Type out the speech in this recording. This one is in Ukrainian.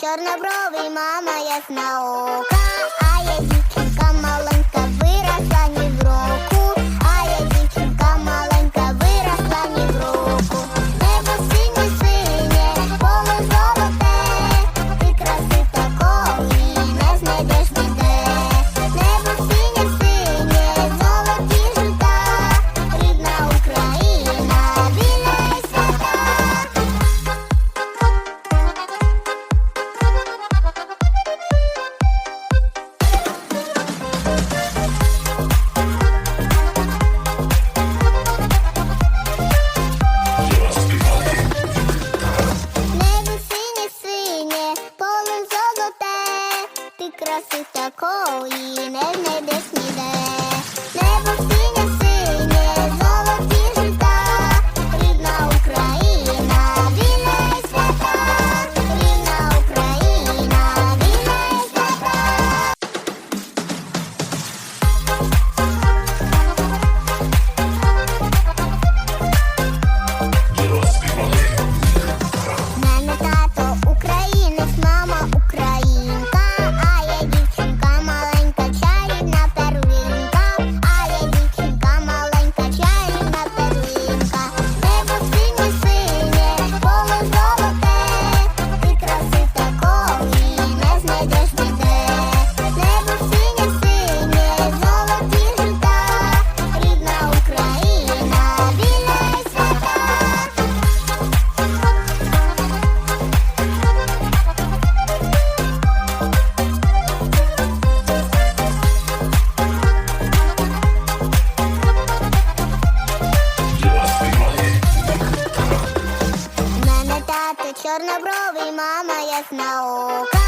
Чорнобровий мама ясна ока, а я дітки. краси такої не знайдеш ніде. Небо синя чорнобровий, мама ясна ока.